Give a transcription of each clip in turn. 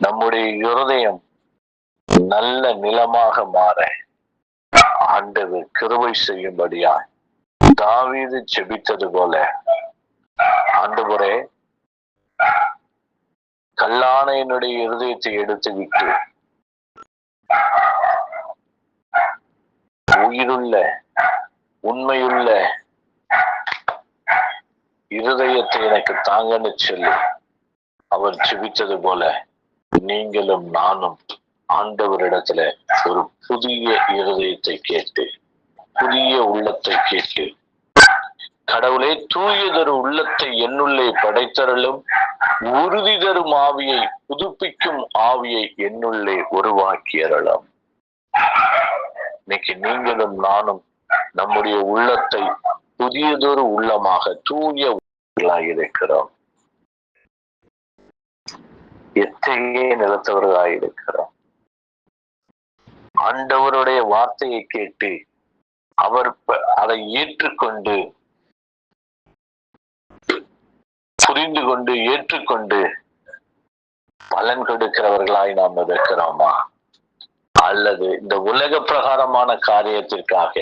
நம்முடைய இருதயம் நல்ல நிலமாக மாற ஆண்டவர் கிருவை செய்யும்படியா தாவீது செபித்தது போல. ஆண்டவரே கல்லான என்னுடைய இருதயத்தை எடுத்து விட்டு உயிருள்ள உண்மையுள்ள இருதயத்தை எனக்கு தாங்கன்னு சொல்லி அவர் செபித்தது போல நீங்களும் நானும் ஆண்டவரிடத்துல ஒரு புதிய இருதயத்தை கேட்டு புதிய உள்ளத்தை கேட்டு கடவுளே தூயதொரு உள்ளத்தை என்னுள்ளே படைத்தரலும் உறுதி தரும் ஆவியை புதுப்பிக்கும் ஆவியை என்னுள்ளே உருவாக்கியறலாம் இன்னைக்கு நீங்களும் நானும் நம்முடைய உள்ளத்தை புதியதொரு உள்ளமாக தூய இருக்கிறோம். எத்தகைய நிலத்தவர்களாக இருக்கிறோம் ஆண்டவருடைய வார்த்தையை கேட்டு அவர் அதை ஏற்றுக்கொண்டு புரிந்து கொண்டு ஏற்றுக்கொண்டு பலன் கொடுக்கிறவர்களாய் நாம் இருக்கிறோமா? அல்லது இந்த உலக பிரகாரமான காரியத்திற்காக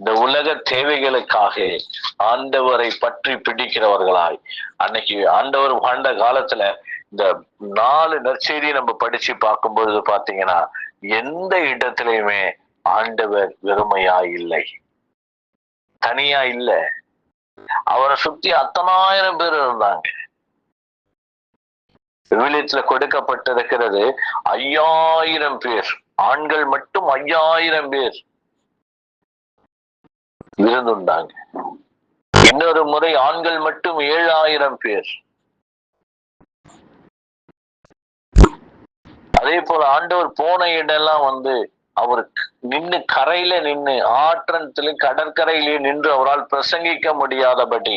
இந்த உலக தேவைகளுக்காக ஆண்டவரை பற்றி பிடிக்கிறவர்களாய் அன்னைக்கு ஆண்டவர் வாழ்ந்த காலத்துல இந்த நாலு நற்செய்தியை நம்ம படிச்சு பார்க்கும் பொழுது பாத்தீங்கன்னா எந்த இடத்துலயுமே ஆண்டவர் வெறுமையா இல்லை. தனியா இல்ல. அவரை சுத்தி அத்தனாயிரம் பேர் இருந்தாங்க. விவிலியத்துல கொடுக்கப்பட்டிருக்கிறது ஐயாயிரம் பேர். ஆண்கள் மட்டும் ஐயாயிரம் பேர் இருந்துண்டாங்க. இன்னொரு முறை ஆண்கள் மட்டும் ஏழாயிரம் பேர். அதே போல ஆண்டவர் போன இடம்லாம் வந்து அவர் நின்னு கரையில நின்னு ஆற்றத்திலே கடற்கரையிலேயே நின்று அவரால் பிரசங்கிக்க முடியாதபடி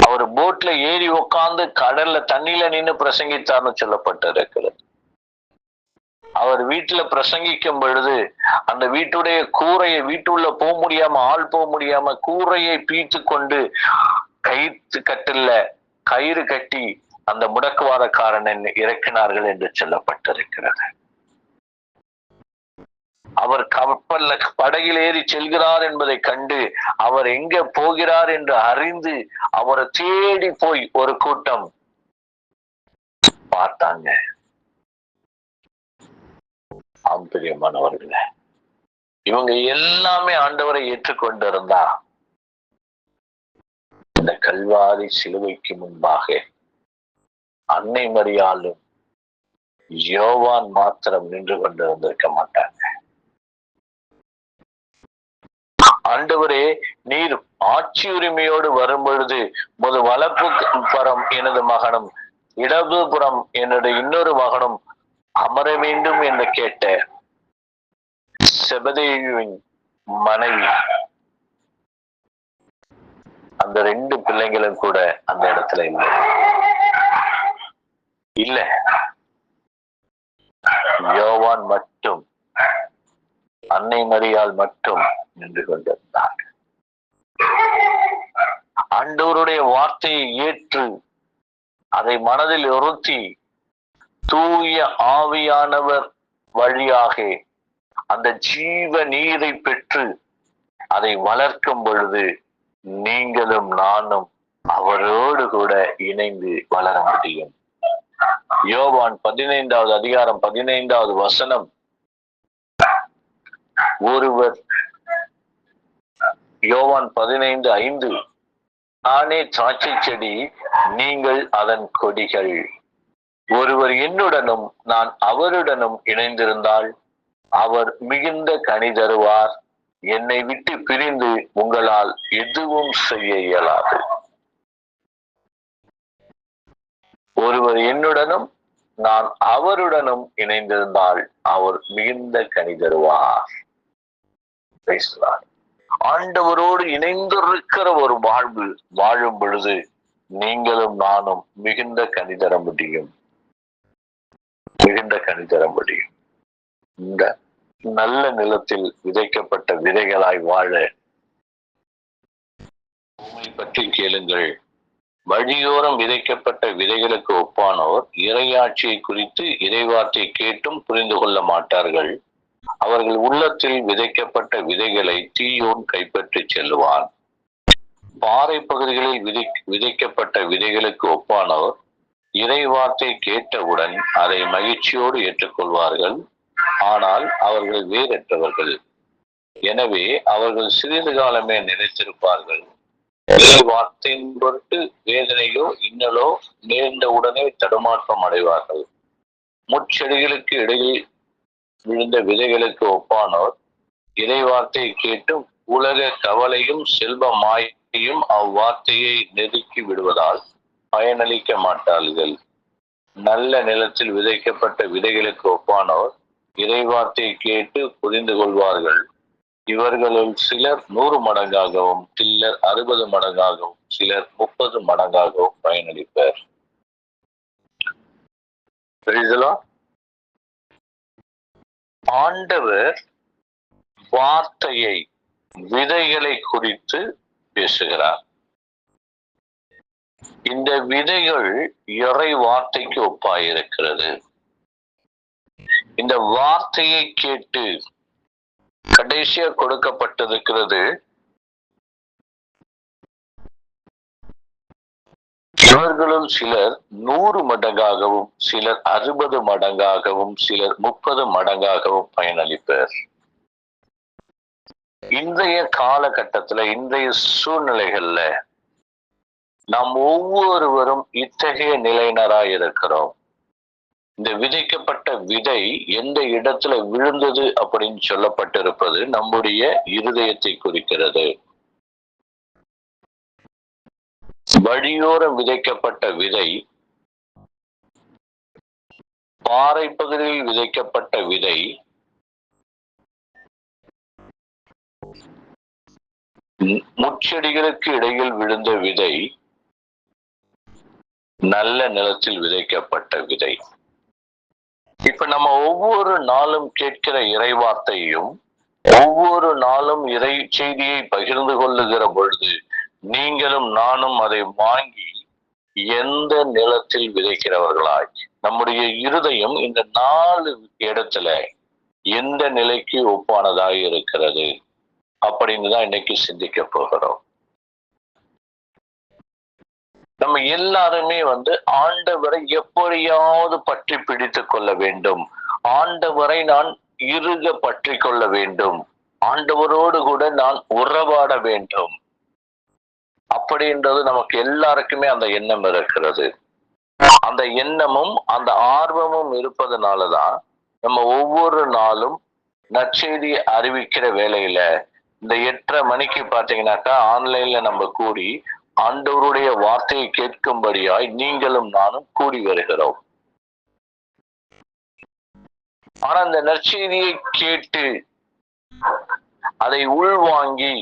அவர் போட்ல ஏறி உட்கார்ந்து கடல்ல தண்ணியில நின்னு பிரசங்கித்தார்னு சொல்லப்பட்டிருக்கிறது. அவர் வீட்டுல பிரசங்கிக்கும் பொழுது அந்த வீட்டுடைய கூரையை வீட்டுள்ள போக முடியாம ஆள் போக முடியாம கூரையை பீத்து கொண்டு கயிற்று கட்டில்ல கயிறு கட்டி அந்த முடக்குவாதக்காரன் இறக்கினார்கள் என்று சொல்லப்பட்டிருக்கிறது. அவர் கப்பல்ல படகில் ஏறி செல்கிறார் என்பதை கண்டு அவர் எங்க போகிறார் என்று அறிந்து அவரை தேடி போய் ஒரு கூட்டம் பார்த்தாங்க. ஆம் பிரியமானவர்களே இவங்க எல்லாமே ஆண்டவரை ஏற்றுக்கொண்டிருந்தா இந்த கல்வாரி சிலுவைக்கு முன்பாக அன்னை மரியாலும் யோவான் மாத்திரம் நின்று கொண்டு வந்திருக்க மாட்டாங்க. ஆண்டவரே நீர் ஆட்சி உரிமையோடு வரும் பொழுது முது வளர்ப்பு பரம் எனது மகனும் இடதுபுறம் என்னுடைய இன்னொரு மகனும் அமர வேண்டும் என்று கேட்ட செபதேவியின் மனைவி. அந்த ரெண்டு பிள்ளைங்களும் கூட அந்த இடத்துல இல்லை. இல்ல. யோவான் மட்டும் அன்னை மரியால் மட்டும் நின்று கொண்டிருந்தார் ஆண்டவருடைய வார்த்தையை ஏற்று அதை மனதில் உறுத்தி தூய ஆவியானவர் வழியாக அந்த ஜீவ நீரை பெற்று அதை வளர்க்கும் பொழுது நீங்களும் நானும் அவரோடு கூட இணைந்து வளர முடியும். யோவான் பதினைந்தாவது அதிகாரம் பதினைந்தாவது வசனம். ஒருவர் யோவான் பதினைந்து ஐந்து. நானே திராட்சை செடி நீங்கள் அதன் கொடிகள். ஒருவர் என்னுடனும் நான் அவருடனும் இணைந்திருந்தால் அவர் மிகுந்த கனி தருவார். என்னை விட்டு பிரிந்து உங்களால் எதுவும் செய்ய இயலாது. ஒருவர் என்னுடனும் நான் அவருடனும் இணைந்திருந்தால் அவர் மிகுந்த கனி தருவார். Praise ஆண்டவரோடு இணைந்திருக்கிற ஒரு வாழ்வு வாழும் பொழுது நீங்களும் நானும் மிகுந்த கனி தர முடியும். மிகுந்த கனி தர முடியும். இந்த நல்ல நிலத்தில் விதைக்கப்பட்ட விதைகளாய் வாழ உண்மை பற்றி கேளுங்கள். வழியோரம் விதைக்கப்பட்ட விதைகளுக்கு ஒப்பானோர் இறையாட்சியை குறித்து இறைவார்த்தை கேட்டும் புரிந்து கொள்ள மாட்டார்கள். அவர்கள் உள்ளத்தில் விதைக்கப்பட்ட விதைகளை தீயோன் கைப்பற்றி செல்லுவான். பாறை பகுதிகளில் விதை விதைக்கப்பட்ட விதைகளுக்கு ஒப்பானோர் இறை வார்த்தை கேட்டவுடன் அதை மகிழ்ச்சியோடு ஏற்றுக்கொள்வார்கள். ஆனால் அவர்கள் வேறற்றவர்கள். எனவே அவர்கள் சிறிது காலமே நினைத்திருப்பார்கள். வார்த்தையின் பொருட்டு வேதனையோ இன்னலோ நேர்ந்த உடனே தடுமாற்றம் அடைவார்கள். முச்செடிகளுக்கு இடையில் விழுந்த விதைகளுக்கு ஒப்பானோர் இறை வார்த்தையை கேட்டும் உலக கவலையும் செல்வ மாயையும் அவ்வார்த்தையை நெருக்கி விடுவதால் பயனளிக்க மாட்டார்கள். நல்ல நிலத்தில் விதைக்கப்பட்ட விதைகளுக்கு ஒப்பானோர் இறைவார்த்தையை கேட்டு புரிந்து கொள்வார்கள் இவர்களுள் சிலர் நூறு மடங்காகவும் சிலர் அறுபது மடங்காகவும் சிலர் முப்பது மடங்காகவும் பயனளிப்பர். ஆண்டவர் வார்த்தையை விதைகளை குறித்து பேசுகிறார். இந்த விதைகள் இறை வார்த்தைக்கு ஒப்பாயிருக்கிறது. இந்த வார்த்தையை கேட்டு கடைசியா கொடுக்கப்பட்டிருக்கிறது. இவர்களும் சிலர் நூறு மடங்காகவும் சிலர் அறுபது மடங்காகவும் சிலர் முப்பது மடங்காகவும் பயனளிப்பர். இன்றைய காலகட்டத்துல இன்றைய சூழ்நிலைகள்ல நாம் ஒவ்வொருவரும் இத்தகைய நிலையினராய் இருக்கிறோம் இந்த விதைக்கப்பட்ட விதை எந்த இடத்துல விழுந்தது அப்படின்னு சொல்லப்பட்டிருப்பது நம்முடைய இருதயத்தை குறிக்கிறது. வழியோரம் விதைக்கப்பட்ட விதை பாறை பகுதியில் விதைக்கப்பட்ட விதை முச்செடிகளுக்கு முட்செடிகளுக்கு இடையில் விழுந்த விதை நல்ல நிலத்தில் விதைக்கப்பட்ட விதை. இப்ப நம்ம ஒவ்வொரு நாளும் கேட்கிற இறைவார்த்தையும் ஒவ்வொரு நாளும் இறை செய்தியை பகிர்ந்து கொள்ளுகிற பொழுது நீங்களும் நானும் அதை வாங்கி எந்த நிலத்தில் விதைக்கிறவர்களாய் நம்முடைய இருதயம் இந்த நாலு இடத்துல எந்த நிலைக்கு ஒப்பானதாய் இருக்கிறது? அப்படின்னு தான் இன்னைக்கு சிந்திக்க போகிறோம். நம்ம எல்லாருமே வந்து ஆண்டவரை எப்படியாவது பற்றி பிடித்து கொள்ள வேண்டும். ஆண்டவரை நான் இறுக பற்றி கொள்ள வேண்டும். ஆண்டவரோடு கூட நான் உறவாட வேண்டும். அப்படின்றது நமக்கு எல்லாருக்குமே அந்த எண்ணம் இருக்கிறது. அந்த எண்ணமும் அந்த ஆர்வமும் இருப்பதனாலதான் நம்ம ஒவ்வொரு நாளும் நற்செய்தி அறிவிக்கிற வேலையில இந்த எட்டரை மணிக்கு பாத்தீங்கன்னாக்கா ஆன்லைன்ல நம்ம கூடி ஆண்டவருடைய வார்த்தையை கேட்கும்படியாய் நீங்களும் நானும் கூடி வருகிறோம். ஆனா அந்த நற்செய்தியை கேட்டு அதை உள்வாங்கி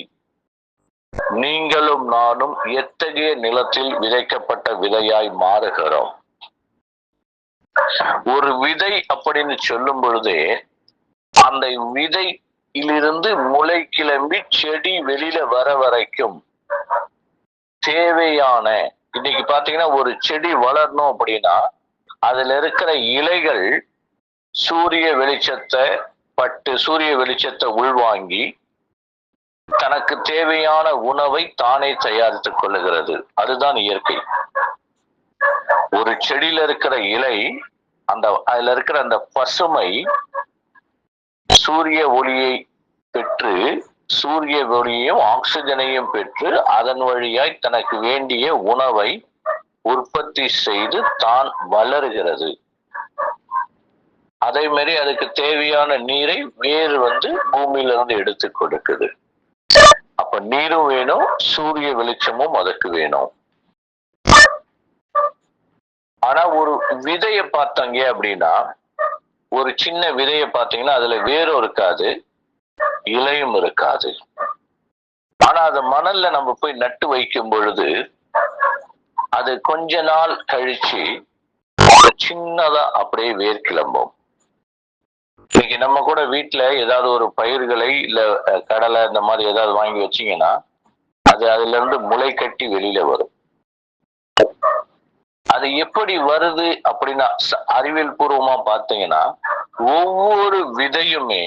நீங்களும் நானும் எத்தகைய நிலத்தில் விதைக்கப்பட்ட விதையாய் மாறுகிறோம். ஒரு விதை அப்படின்னு சொல்லும் பொழுதே அந்த விதையிலிருந்து முளை கிளம்பி செடி வெளியில வர வரைக்கும் தேவையான இன்னைக்கு பாத்தீங்கன்னா ஒரு செடி வளரணும் அப்படின்னா அதுல இருக்கிற இலைகள் சூரிய வெளிச்சத்தை பட்டு சூரிய வெளிச்சத்தை உள்வாங்கி தனக்கு தேவையான உணவை தானே தயாரித்துக் கொள்ளுகிறது. அதுதான் இயற்கை. ஒரு செடியில இருக்கிற இலை அந்த அதுல இருக்கிற அந்த பசுமை சூரிய ஒளியை பெற்று சூரிய ஒளியையும் ஆக்சிஜனையும் பெற்று அதன் வழியாய் தனக்கு வேண்டிய உணவை உற்பத்தி செய்து தான் வளருகிறது. அதே மாதிரி அதுக்கு தேவையான நீரை வேர் வந்து பூமியில இருந்து எடுத்து கொடுக்குது. அப்ப நீரும் வேணும் சூரிய வெளிச்சமும் அதுக்கு வேணும். ஆனா ஒரு விதைய பார்த்தாங்க அப்படின்னா ஒரு சின்ன விதைய பார்த்தீங்கன்னா அதுல வேரும் இருக்காது. இலையும் இருக்காது. ஆனா அது மணல்ல நம்ம போய் நட்டு வைக்கும் பொழுது அது கொஞ்ச நாள் கழிச்சு சின்னதா அப்படியே வேர் கிளம்பும் இன்னைக்கு நம்ம கூட வீட்டுல ஏதாவது ஒரு பயிர்களை இல்ல கடலை இந்த மாதிரி ஏதாவது வாங்கி வச்சீங்கன்னா அது அதுல இருந்து முளை கட்டி வெளியில வரும். அது எப்படி வருது அப்படின்னா அறிவியல் பூர்வமா பார்த்தீங்கன்னா ஒவ்வொரு விதையுமே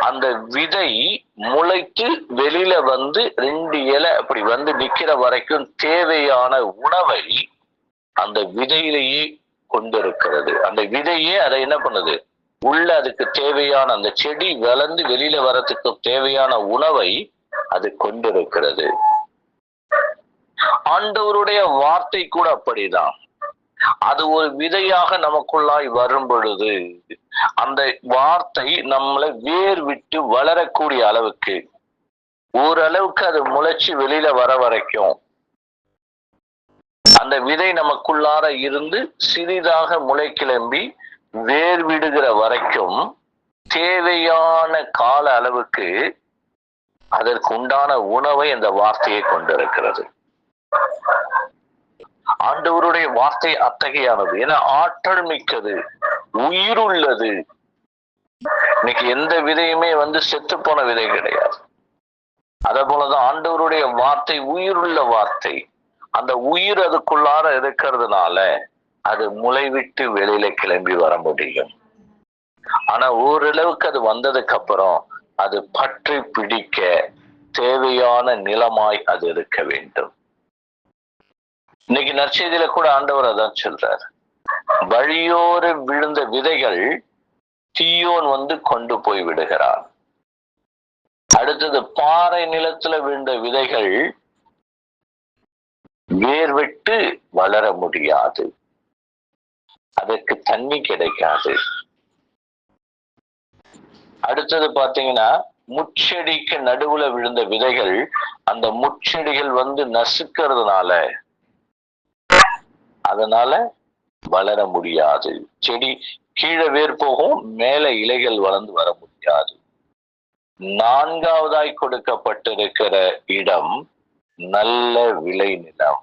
அந்த விதை முளைத்து வெளியில வந்து ரெண்டு இலை அப்படி வந்து நிக்கிற வரைக்கும் தேவையான உணவை அந்த விதையிலேயே கொண்டிருக்கிறது. அந்த விதையே அதை என்ன பண்ணுது? உள்ள அதுக்கு தேவையான அந்த செடி வளர்ந்து வெளியில வரத்துக்கு தேவையான உணவை அது கொண்டிருக்கிறது. ஆண்டவருடைய வார்த்தை கூட அப்படிதான். அது ஒரு விதையாக நமக்குள்ளாய் வரும் பொழுது அந்த வார்த்தை நம்மளை வேர் விட்டு வளரக்கூடிய அளவுக்கு ஓரளவுக்கு அது முளைச்சு வெளியில வர வரைக்கும் அந்த விதை நமக்குள்ளார இருந்து சிறிதாக முளை கிளம்பி வேர் விடுகிற வரைக்கும் தேவையான கால அளவுக்கு அதற்கு உண்டான உணவை அந்த வார்த்தையை கொண்டிருக்கிறது. ஆண்டவருடைய வார்த்தை அத்தகையானது. ஏன்னா ஆற்றல் மிக்கது உயிருள்ளது இன்னைக்கு எந்த விதையுமே வந்து செத்து போன விதை கிடையாது. அதே போலதான் ஆண்டவருடைய வார்த்தை உயிருள்ள வார்த்தை. அந்த உயிர் அதுக்குள்ளார இருக்கிறதுனால அது முளைவிட்டு வெளியில கிளம்பி வர முடியும். ஆனா ஓரளவுக்கு அது வந்ததுக்கு அப்புறம் அது பற்றி பிடிக்க தேவையான நிலமாய் அது இருக்க வேண்டும். இன்னைக்கு நற்செய்தியில கூட ஆண்டவர் அதான் சொல்றார். வழியோர விழுந்த விதைகள் தீயோன் வந்து கொண்டு போய் விடுகிறான் அடுத்தது பாறை நிலத்துல விழுந்த விதைகள் வேர் விட்டு வளர முடியாது. அதற்கு தண்ணி கிடைக்காது. அடுத்தது பாத்தீங்கன்னா முச்செடிக்கு நடுவுல விழுந்த விதைகள் அந்த முச்செடிகள் வந்து நசுக்கிறதுனால அதனால வளர முடியாது. செடி கீழே வேர் போகும் மேல இலைகள் வளர்ந்து வர முடியாது. நான்காவதாய் கொடுக்கப்பட்டிருக்கிற இடம் நல்ல விளை நிலம்.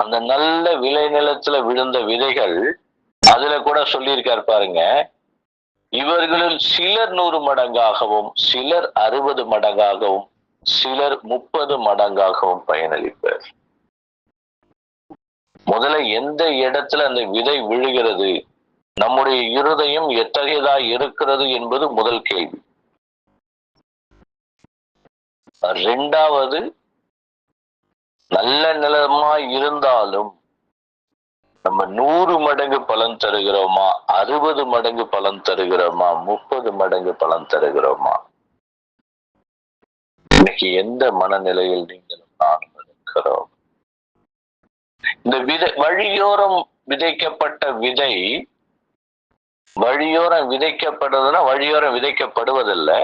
அந்த நல்ல விளை நிலத்துல விழுந்த விதைகள் அதுல கூட சொல்லியிருக்காரு பாருங்க இவர்களில் சிலர் நூறு மடங்காகவும் சிலர் அறுபது மடங்காகவும் சிலர் முப்பது மடங்காகவும் பயனளிப்பர். முதல்ல எந்த இடத்துல அந்த விதை விழுகிறது? நம்முடைய இருதயம் எத்தகையதா இருக்கிறது என்பது முதல் கேள்வி. ரெண்டாவது நல்ல நிலமா இருந்தாலும் நம்ம நூறு மடங்கு பலன் தருகிறோமா? அறுபது மடங்கு பலன் தருகிறோமா? முப்பது மடங்கு பலன் தருகிறோமா? இன்னைக்கு எந்த மனநிலையில் நீங்களும் நானும் இருக்கிறோம்? இந்த விதை வழியோரம் விதைக்கப்பட்ட விதை வழியோரம் விதைக்கப்படுதுன்னா வழியோரம் விதைக்கப்படுவதில்லை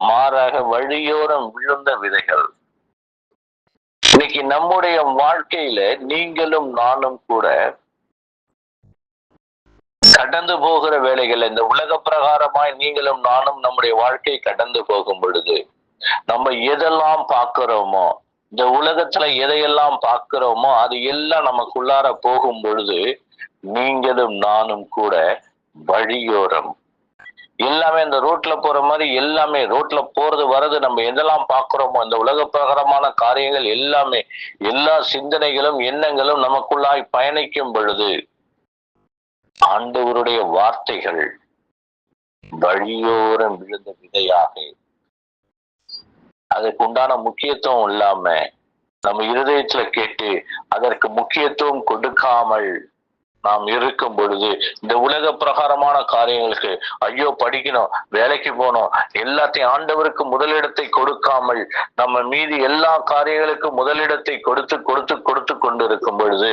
மாறாக வழியோரம் விழுந்த விதைகள். இன்னைக்கு நம்முடைய வாழ்க்கையில நீங்களும் நானும் கூட கடந்து போகிற வேலைகள் இந்த உலக பிரகாரமாய் நீங்களும் நானும் நம்முடைய வாழ்க்கை கடந்து போகும் பொழுது நம்ம எதெல்லாம் பார்க்கிறோமோ இந்த உலகத்துல எதையெல்லாம் பார்க்கிறோமோ அது எல்லாம் நமக்குள்ளார போகும் பொழுது நீங்களும் நானும் கூட வழியோரம். எல்லாமே இந்த ரோட்ல போற மாதிரி எல்லாமே ரோட்ல போறது வர்றது நம்ம எதெல்லாம் பார்க்கிறோமோ இந்த உலக பிரகாரமான காரியங்கள் எல்லாமே எல்லா சிந்தனைகளும் எண்ணங்களும் நமக்குள்ளாய் பயணிக்கும் பொழுது ஆண்டவருடைய வார்த்தைகள் வழியோரம் விழுந்த விதையாக அதற்கு உண்டான முக்கியத்துவம் இல்லாம நம்ம இருதயத்துல கேட்டு அதற்கு முக்கியத்துவம் கொடுக்காமல் நாம் இருக்கும் பொழுது இந்த உலக பிரகாரமான காரியங்களுக்கு ஐயோ படிக்கணும் வேலைக்கு போகணும் எல்லாத்தையும் ஆண்டவருக்கு முதலிடத்தை கொடுக்காமல் நம்ம மீதி எல்லா காரியங்களுக்கும் முதலிடத்தை கொடுத்து கொடுத்து கொடுத்து கொண்டு இருக்கும் பொழுது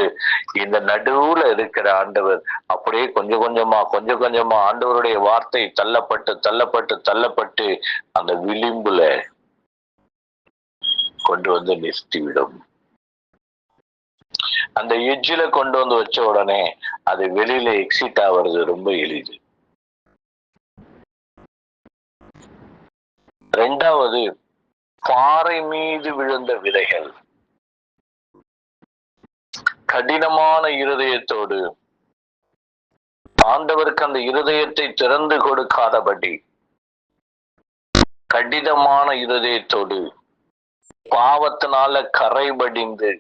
இந்த நடுவுல இருக்கிற ஆண்டவர் அப்படியே கொஞ்சம் கொஞ்சமா கொஞ்சம் கொஞ்சமா ஆண்டவருடைய வார்த்தை தள்ளப்பட்டு தள்ளப்பட்டு தள்ளப்பட்டு அந்த விளிம்புல கொண்டு வந்து நிறுத்திவிடும். அந்த எட்ஜில கொண்டு வந்து வச்ச உடனே அது வெளியில எக்ஸிட் ஆவறது ரொம்ப எளிது. ரெண்டாவது பாறை மீது விழுந்த விதைகள். கடினமான இருதயத்தோடு. ஆண்டவருக்கு அந்த இருதயத்தை திறந்து கொடுக்காதபடி. கடினமான இருதயத்தோடு. பாவத்தினால கரைபடிந்து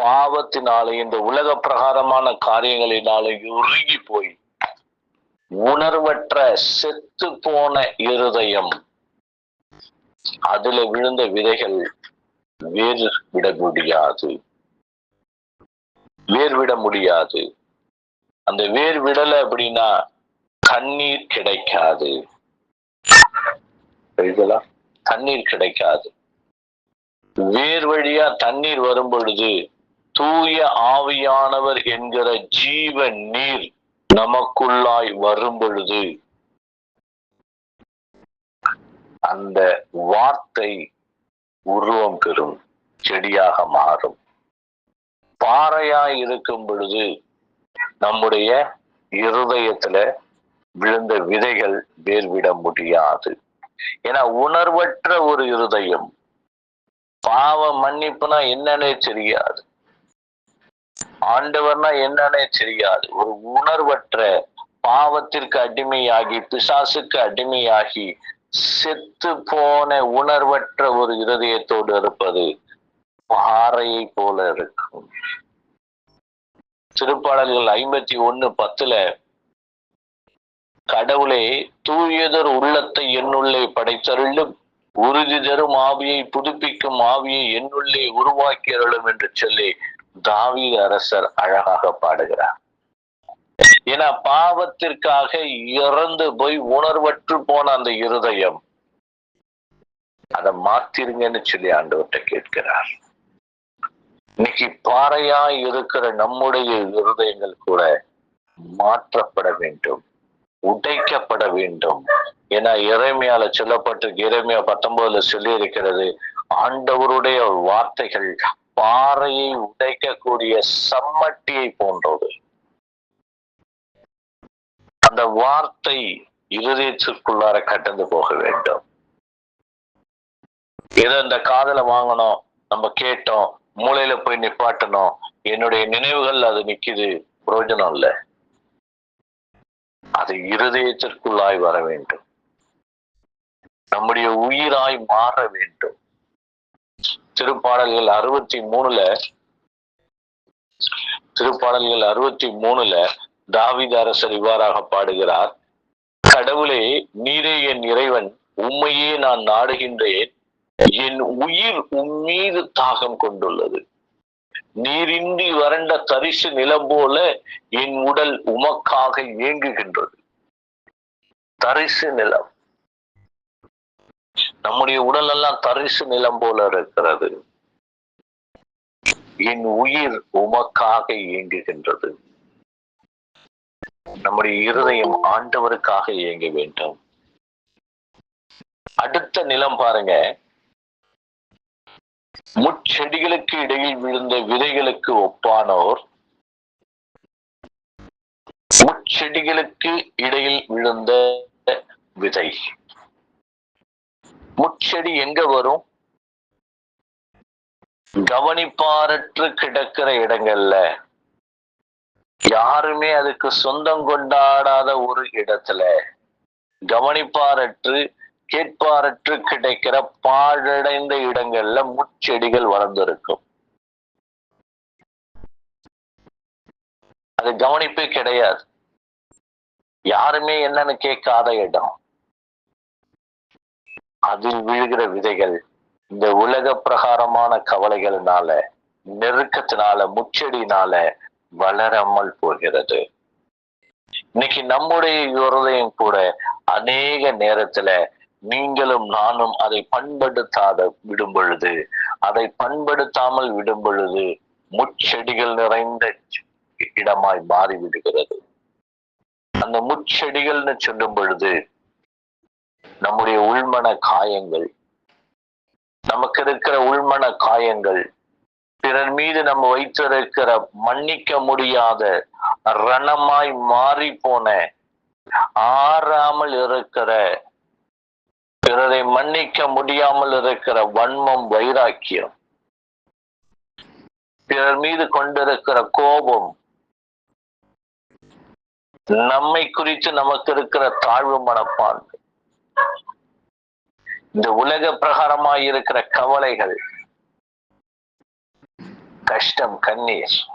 பாவத்தினாலே இந்த உலக பிரகாரமான காரியங்களினாலே உருகி போய் உணர்வற்ற செத்து போன இருதயம் அதுல விழுந்த விதைகள் வேர் விட முடியாது. வேர் விட முடியாது. அந்த வேர் விடல அப்படின்னா கண்ணீர் கிடைக்காது. தண்ணீர் கிடைக்காது. வேர் வழியா தண்ணீர் வரும் பொழுது தூய ஆவியானவர் என்கிற ஜீவ நீர் நமக்குள்ளாய் வரும் பொழுது அந்த வார்த்தை உருவம் பெறும் செடியாக மாறும். பாறையாய் இருக்கும் பொழுது நம்முடைய இருதயத்துல விழுந்த விதைகள் வேர்விட முடியாது. ஏன்னா உணர்வற்ற ஒரு இருதயம். பாவ மன்னிப்புனா என்னன்னே தெரியாது. ஆண்டவர்னா என்னன்னே தெரியாது. ஒரு உணர்வற்ற பாவத்திற்கு அடிமையாகி பிசாசுக்கு அடிமையாகி செத்து போன உணர்வற்ற ஒரு இருதயத்தோடு இருப்பது பாறையை போல இருக்கும். திருப்பாடல்கள் ஐம்பத்தி ஒண்ணு பத்துல கடவுளே தூயதர் உள்ளத்தை என்னுள்ளே படைத்தருளும் உறுதி தரும் ஆவியை புதுப்பிக்கும் ஆவியை என்னுள்ளே உருவாக்கி அருளும் என்று சொல்லி தாவீது அரசர் அழகாக பாடுகிறார். ஏன்னா பாவத்திற்காக இறந்து போய் உணர்வற்று போன அந்த இருதயம் அதை மாத்திருங்கன்னு சொல்லி ஆண்டவர்கிட்ட கேட்கிறார். இன்னைக்கு பாறையா இருக்கிற நம்முடைய இருதயங்கள் கூட மாற்றப்பட வேண்டும். உடைக்கப்பட வேண்டும். ஏன்னா இறைமையால சொல்லப்பட்டிருக்கு இறைமையா பத்தொன்பதுல சொல்லி இருக்கிறது ஆண்டவருடைய வார்த்தைகள் பாறையை உடைக்கக்கூடிய சம்மட்டியை போன்றது. அந்த வார்த்தை இருதயத்திற்குள்ளார கடந்து போக வேண்டும். ஏதோ இந்த காதல வாங்கணும் நம்ம கேட்டோம் மூளையில போய் நிப்பாட்டணும் என்னுடைய நினைவுகள் அது நிக்குது பிரயோஜனம் இல்லை. அது இருதயத்திற்குள்ளாய் வர வேண்டும். நம்முடைய உயிராய் மாற வேண்டும். திருப்பாடல்கள் அறுபத்தி மூணுல திருப்பாடல்கள் அறுபத்தி மூணுல தாவித அரசர் இவ்வாறாக பாடுகிறார் கடவுளே நீரே என் இறைவன் உம்மையே நான் நாடுகின்றேன். என் உயிர் உம்மீது தாகம் கொண்டுள்ளது. நீரின்றி வறண்ட தரிசு நிலம் போல என் உடல் உமக்காக இயங்குகின்றது. தரிசு நிலம். நம்முடைய உடல் எல்லாம் தரிசு நிலம் போல இருக்கிறது. என் உயிர் உமக்காக இயங்குகின்றது. நம்முடைய இருதயம் ஆண்டவருக்காக இயங்க வேண்டும். அடுத்த நிலம் பாருங்க. முச்செடிகளுக்கு இடையில் விழுந்த விதைகளுக்கு ஒப்பானோர். முச்செடிகளுக்கு இடையில் விழுந்த விதை. முச்செடி எங்க வரும்? கவனிப்பாரற்று கிடக்கிற இடங்கள்ல. யாருமே அதுக்கு சொந்தம் கொண்டாடாத ஒரு இடத்துல. கவனிப்பாரற்று கேட்பாரற்று கிடைக்கிற பாழடைந்த இடங்கள்ல முச்செடிகள் வளர்ந்திருக்கும். அது கவனிப்பே கிடையாது. யாருமே என்னன்னு கேட்காத இடம். அதில் விழுகிற விதைகள் இந்த உலக பிரகாரமான கவலைகளினால நெருக்கத்தினால முச்செடினால வளராமல் போகிறது. இன்னைக்கு நம்முடைய இருதயம் கூட அநேக நேரத்துல நீங்களும் நானும் அதை பண்படுத்தாத விடும் பொழுது அதை பண்படுத்தாமல் விடும் பொழுது முச்செடிகள் நிறைந்த இடமாய் மாறி விடுகிறது அந்த முச்செடிகள்னு சொல்லும் பொழுது நம்முடைய உள்மன காயங்கள் நமக்கு இருக்கிற உள்மன காயங்கள் பிறர் மீது நம்ம வைத்திருக்கிற மன்னிக்க முடியாத ரணமாய் மாறி போன ஆறாமல் இருக்கிற பிறரை மன்னிக்க முடியாமல் இருக்கிற வன்மம் வைராக்கியம். பிறர் மீது கொண்டிருக்கிற கோபம். நம்மை குறித்து நமக்கு இருக்கிற தாழ்வு மனப்பான்மை. இந்த உலக பிரகாரமாய் இருக்கிற கவலைகள். கஷ்டம் கண்ணீர்.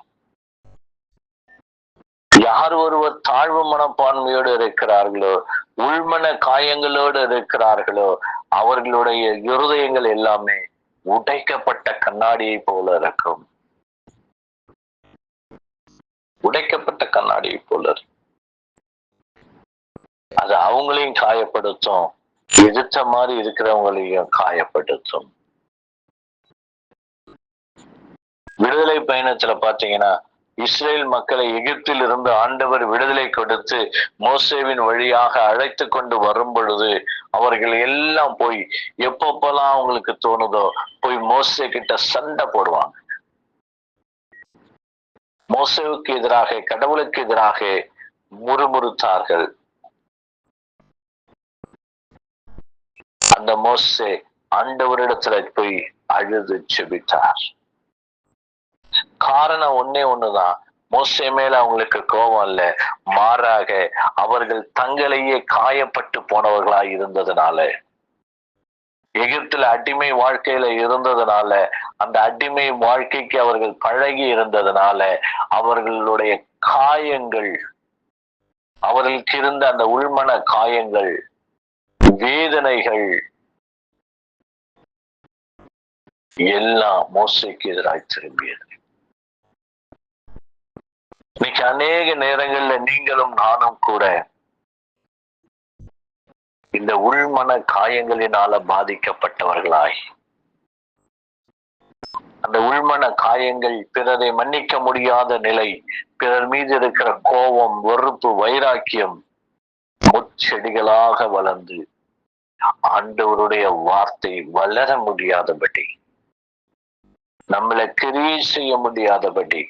யார் ஒருவர் தாழ்வு மனப்பான்மையோடு இருக்கிறார்களோ உள்மன காயங்களோடு இருக்கிறார்களோ அவர்களுடைய இருதயங்கள் எல்லாமே உடைக்கப்பட்ட கண்ணாடியை போல இருக்கும். உடைக்கப்பட்ட கண்ணாடியை போல இருக்கும். அது அவங்களையும் காயப்படுத்தும். எதிர்த்த மாதிரி இருக்கிறவங்களையும் காயப்படுத்தும். விடுதலை பயணத்துல பாத்தீங்கன்னா இஸ்ரேல் மக்களை எகிப்தில் இருந்து ஆண்டவர் விடுதலை கொடுத்து மோசேவின் வழியாக அழைத்து கொண்டு வரும் பொழுது அவர்கள் எல்லாம் போய் எப்பப்பெல்லாம் அவங்களுக்கு தோணுதோ போய் மோசே கிட்ட சண்டை போடுவாங்க. மோசேவுக்கு எதிராக கடவுளுக்கு எதிராக முறுமுறுத்தார்கள். அந்த மோசே ஆண்டவரிடத்துல போய் அழுது செபித்தார். காரணம் ஒன்னே ஒண்ணுதான். மோசே மேல அவங்களுக்கு கோபம் இல்ல. மாறாக அவர்கள் தங்களையே காயப்பட்டு போனவர்களா இருந்ததுனால. எகிப்துல அடிமை வாழ்க்கையில இருந்ததுனால அந்த அடிமை வாழ்க்கைக்கு அவர்கள் பழகி இருந்ததுனால அவர்களுடைய காயங்கள் அவர்களுக்கு இருந்த அந்த உள்மன காயங்கள் வேதனைகள் எல்லாம் மோசைக்கு எதிராக திரும்பியது. இன்னைக்கு அநேக நேரங்கள்ல நீங்களும் நானும் கூட இந்த உள்மன காயங்களினால பாதிக்கப்பட்டவர்களாய். அந்த உள்மன காயங்கள் பிறரை மன்னிக்க முடியாத நிலை பிறர் மீது இருக்கிற கோபம் வெறுப்பு வைராக்கியம் முச்செடிகளாக வளர்ந்து ஆண்டவருடைய வார்த்தை வளர முடியாதபடி நம்மளை கிரியை செய்ய முடியாதபடி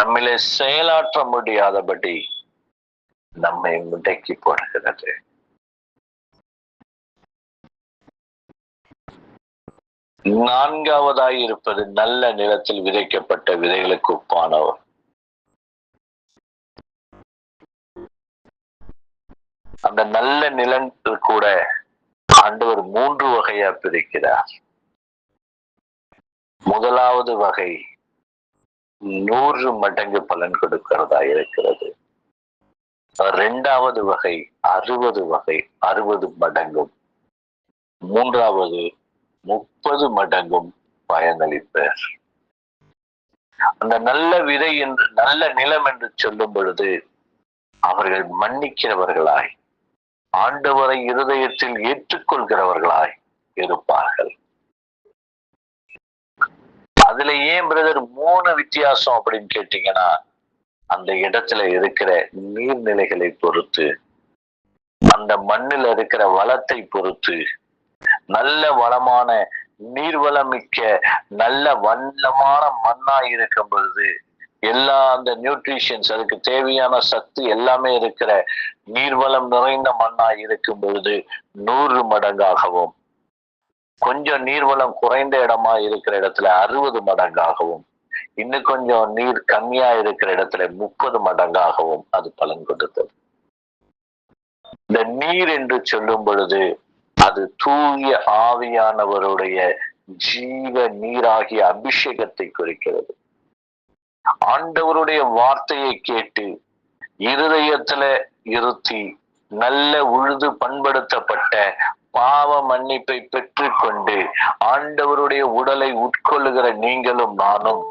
நம்மளை செயலாற்ற முடியாதபடி நம்மை முடக்கி போடுகிறது. நான்காவதாய் இருப்பது நல்ல நிலத்தில் விதைக்கப்பட்ட விதைகளுக்கு ஒப்பானவர். அந்த நல்ல நிலங்கள் கூட ஆண்டவர் மூன்று வகையா பிரிக்கிறார். முதலாவது வகை நூறு மடங்கு பலன் கொடுக்கிறதா இருக்கிறது. இரண்டாவது வகை அறுபது வகை அறுபது மடங்கும். மூன்றாவது முப்பது மடங்கும் பயனளிப்பர். அந்த நல்ல விதை என்று நல்ல நிலம் என்று சொல்லும் பொழுது அவர்கள் மன்னிக்கிறவர்களாய் ஆண்டவரை இருதயத்தில் ஏற்றுக்கொள்கிறவர்களாய் இருப்பார்கள். அதுல ஏன் பிரதர் மூணு வித்தியாசம் அப்படின்னு கேட்டீங்கன்னா அந்த இடத்துல இருக்கிற நீர்நிலைகளை பொறுத்து அந்த மண்ணில் இருக்கிற வளத்தை பொறுத்து நல்ல வளமான நீர்வளம் மிக்க நல்ல வண்ணமான மண்ணா இருக்கும் பொழுது எல்லா அந்த நியூட்ரிஷன்ஸ் அதுக்கு தேவையான சக்தி எல்லாமே இருக்கிற நீர்வளம் நிறைந்த மண்ணா இருக்கும் பொழுது நூறு மடங்காகவும் கொஞ்சம் நீர்வளம் குறைந்த இடமா இருக்கிற இடத்துல அறுபது மடங்காகவும் இன்னும் கொஞ்சம் நீர் கம்மியா இருக்கிற இடத்துல முப்பது மடங்காகவும் அது பலன் கொடுத்தது. இந்த நீர் என்று சொல்லும் பொழுது அது தூய ஆவியானவருடைய ஜீவ நீராகிய அபிஷேகத்தை குறிக்கிறது. ஆண்டவருடைய வார்த்தையை கேட்டு இருதயத்துல இருத்தி நல்ல உழுது பண்படுத்தப்பட்ட பாவ மன்னிப்பை பெற்றுக்கொண்டு ஆண்டவருடைய உடலை உட்கொள்ளுகிற நீங்களும் நானும்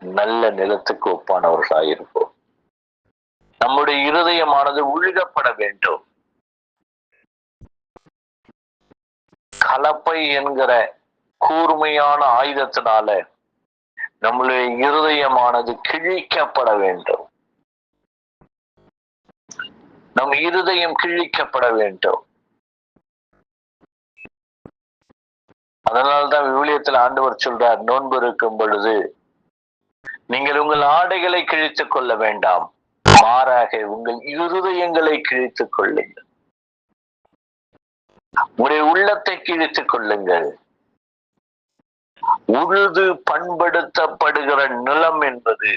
நல்ல நிலத்துக்கு ஒப்பானவர்களாயிருப்போம். நம்முடைய இருதயமானது உழுகப்பட வேண்டும். கலப்பை என்கிற கூர்மையான ஆயுதத்தினால நம்முடைய இருதயமானது கிழிக்கப்பட வேண்டும். நம் இருதயம் கிழிக்கப்பட வேண்டும். அதனால்தான் விவிலியத்தில் ஆண்டவர் சொல்றார் நோன்பு இருக்கும் பொழுது நீங்கள் உங்கள் ஆடைகளை கிழித்துக் கொள்ள வேண்டாம். மாறாக உங்கள் இருதயங்களை கிழித்துக் கொள்ளுங்கள். உங்களுடைய உள்ளத்தை கிழித்துக் கொள்ளுங்கள். உழுது பண்படுத்தப்படுகிற நிலம் என்பது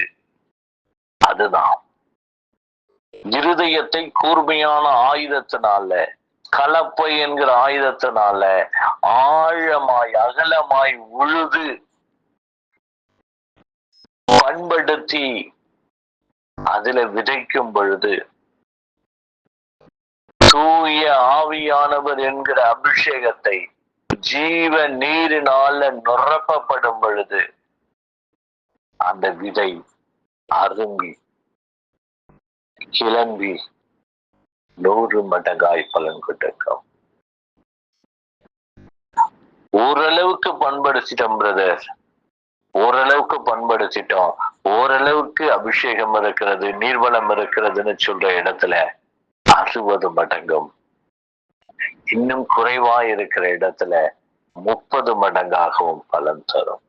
அதுதான். இருதயத்தை கூர்மையான ஆயுதத்தினால கலப்பை என்கிற ஆயுதத்தினால ஆழமாய் அகலமாய் உழுது பண்படுத்தி அதுல விதைக்கும் பொழுது தூய ஆவியானவர் என்கிற அபிஷேகத்தை ஜீவ நீரினால நுரப்பப்படும் பொழுது அந்த விதை அரும்பி கிளம்பி நூறு மடங்காய் பலன் கொண்டிருக்கோம் ஓரளவுக்கு பண்படுத்திட்டோம் பிரதர் ஓரளவுக்கு பண்படுத்திட்டோம். ஓரளவுக்கு அபிஷேகம் இருக்கிறது நீர்வளம் இருக்கிறதுன்னு சொல்ற இடத்துல அறுபது மடங்கும். இன்னும் குறைவா இருக்கிற இடத்துல முப்பது மடங்காகவும் பலன் தரும்.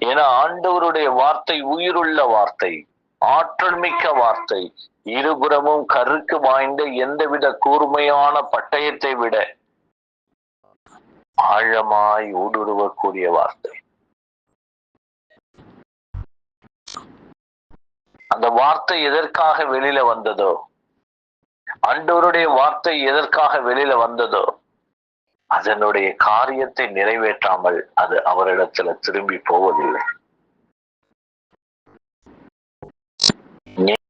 ஏன்னா ஆண்டவருடைய வார்த்தை உயிருள்ள வார்த்தை ஆற்றல் மிக்க வார்த்தை. இருபுறமும் கருக்கு வாய்ந்த எந்தவித கூர்மையான பட்டயத்தை விட ஆழமாய் ஊடுருவக்கூடிய வார்த்தை. அந்த வார்த்தை எதற்காக வெளியில வந்ததோ அண்டோருடைய வார்த்தை எதற்காக வெளியில வந்ததோ அதனுடைய காரியத்தை நிறைவேற்றாமல் அது அவரிடத்துல திரும்பி போவதில்லை.